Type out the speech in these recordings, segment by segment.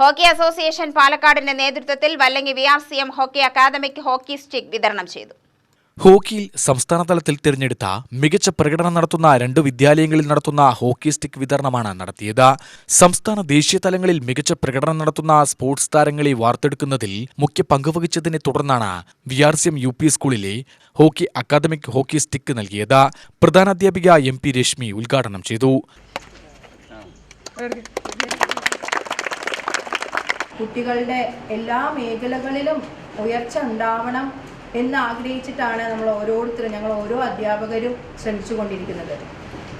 Hockey association പാലക്കാടിന്റെ നേതൃത്വത്തിൽ Vallangi V R C M hockey academic hockey stick വിതരണം ചെയ്തു. ഹോക്കിയിൽ സംസ്ഥാന തലത്തിൽ തിരഞ്ഞെടുത്ത മികച്ച പ്രകടനം നടത്തുന്ന രണ്ട് വിദ്യാലയങ്ങളിൽ നടത്തുന്ന ഹോക്കി സ്റ്റിക്ക് വിതരണമാണ് നടത്തിയത്. സംസ്ഥാന ദേശീയ തലങ്ങളിൽ മികച്ച പ്രകടനം നടത്തുന്ന സ്പോർട്സ് താരങ്ങളെ വാർത്തെടുക്കുന്നതിൽ മുഖ്യ പങ്കുവഹിച്ചതിനെ തുടർന്നാണ് V R C M U P സ്കൂളിലെ ഹോക്കി അക്കാദമിക് ഹോക്കി സ്റ്റിക്ക് നൽകിയത്. പ്രധാനാധ്യാപിക എം പി രശ്മി ഉദ്ഘാടനം ചെയ്തു. കുട്ടികളുടെ എല്ലാ മേഖലകളിലും ഉയർച്ച ഉണ്ടാവണം എന്ന് ആഗ്രഹിച്ചിട്ടാണ് നമ്മൾ ഓരോരുത്തരും ഞങ്ങൾ ഓരോ അധ്യാപകരും ശ്രമിച്ചു കൊണ്ടിരിക്കുന്നത്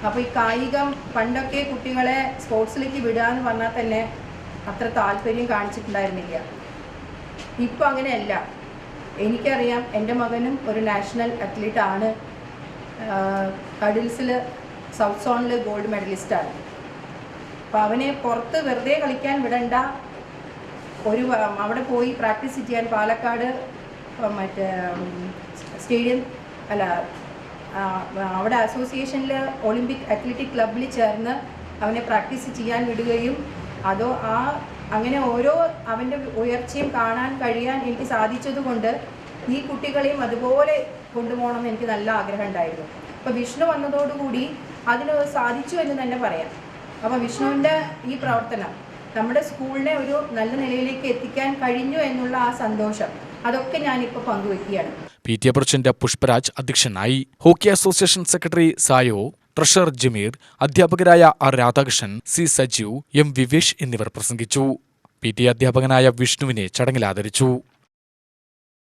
അപ്പോൾ ഈ കായികം പണ്ടൊക്കെ കുട്ടികളെ സ്പോർട്സിലേക്ക് വിടുക എന്ന് പറഞ്ഞാൽ തന്നെ അത്ര താല്പര്യം കാണിച്ചിട്ടുണ്ടായിരുന്നില്ല. ഇപ്പോൾ അങ്ങനെയല്ല. എനിക്കറിയാം എന്റെ മകനും ഒരു നാഷണൽ അത്ലറ്റ് ആണ്. കഡിൽസിൽ സൗത്ത് സോണിൽ ഗോൾഡ് മെഡലിസ്റ്റാണ്. അപ്പോൾ അവനെ പുറത്ത് വെറുതെ കളിക്കാൻ വിടണ്ട. ഒരു അവിടെ പോയി പ്രാക്ടീസ് ചെയ്യാൻ പാലക്കാട് മറ്റേ സ്റ്റേഡിയം അല്ല അവിടെ അസോസിയേഷനിൽ ഒളിമ്പിക് അത്ലറ്റിക് ക്ലബിൽ ചേർന്ന് അവനെ പ്രാക്ടീസ് ചെയ്യാൻ വിടുകയും അതോ ആ അങ്ങനെ ഓരോ അവന്റെ ഉയർച്ചയും കാണാൻ കഴിയാൻ എനിക്ക് സാധിച്ചതുകൊണ്ട് ഈ കുട്ടികളെയും അതുപോലെ കൊണ്ടുപോകണമെന്ന് എനിക്ക് നല്ല ആഗ്രഹം ഉണ്ടായിരുന്നു. അപ്പോൾ വിഷ്ണു വന്നതോടുകൂടി അതിന് സാധിച്ചു എന്ന് തന്നെ പറയാം. അപ്പോൾ വിഷ്ണുവിന്റെ ഈ പ്രവർത്തനം നമ്മുടെ സ്കൂളിനെ ഒരു നല്ല നിലയിലേക്ക് എത്തിക്കാൻ കഴിഞ്ഞു എന്നുള്ള ആ സന്തോഷം. അതൊക്കെ ഞാനിപ്പോൾ പങ്കുവെക്കുകയാണ്. പി ടി പ്രസിഡന്റ് പുഷ്പരാജ് അധ്യക്ഷനായി hockey association secretary Sayo treasurer Jameer അധ്യാപകരായ R Radhakrishnan C Sajeev M Vivesh എന്നിവർ പ്രസംഗിച്ചു. പി ടി അധ്യാപകനായ വിഷ്ണുവിനെ ചടങ്ങിൽ ആദരിച്ചു.